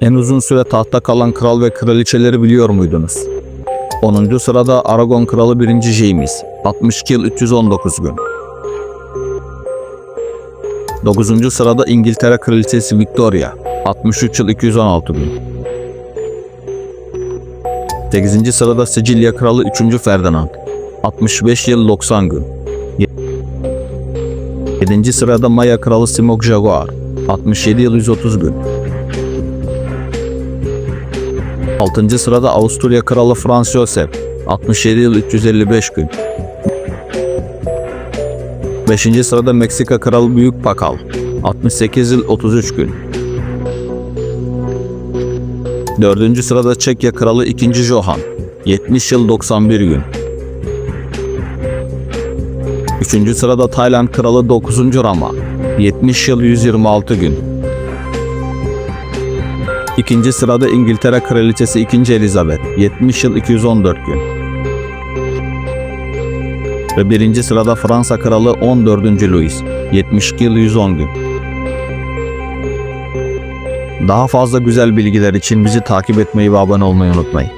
En uzun süre tahtta kalan kral ve kraliçeleri biliyor muydunuz? 10. sırada Aragon Kralı 1. James, 62 yıl 319 gün. 9. sırada İngiltere Kraliçesi Victoria, 63 yıl 216 gün. 8. sırada Sicilya Kralı 3. Ferdinand, 65 yıl 90 gün. 7. sırada Maya Kralı Simok Jaguar, 67 yıl 130 gün. 6. sırada Avusturya Kralı Franz Josef, 67 yıl 355 gün. 5. sırada Meksika Kralı Büyük Pakal, 68 yıl 33 gün. 4. sırada Çekya Kralı 2. Johan, 70 yıl 91 gün. 3. sırada Tayland Kralı 9. Rama, 70 yıl 126 gün. 2. sırada İngiltere Kraliçesi 2. Elizabeth, 70 yıl 214 gün. Ve 1. sırada Fransa Kralı 14. Louis, 72 yıl 110 gün. Daha fazla güzel bilgiler için bizi takip etmeyi ve abone olmayı unutmayın.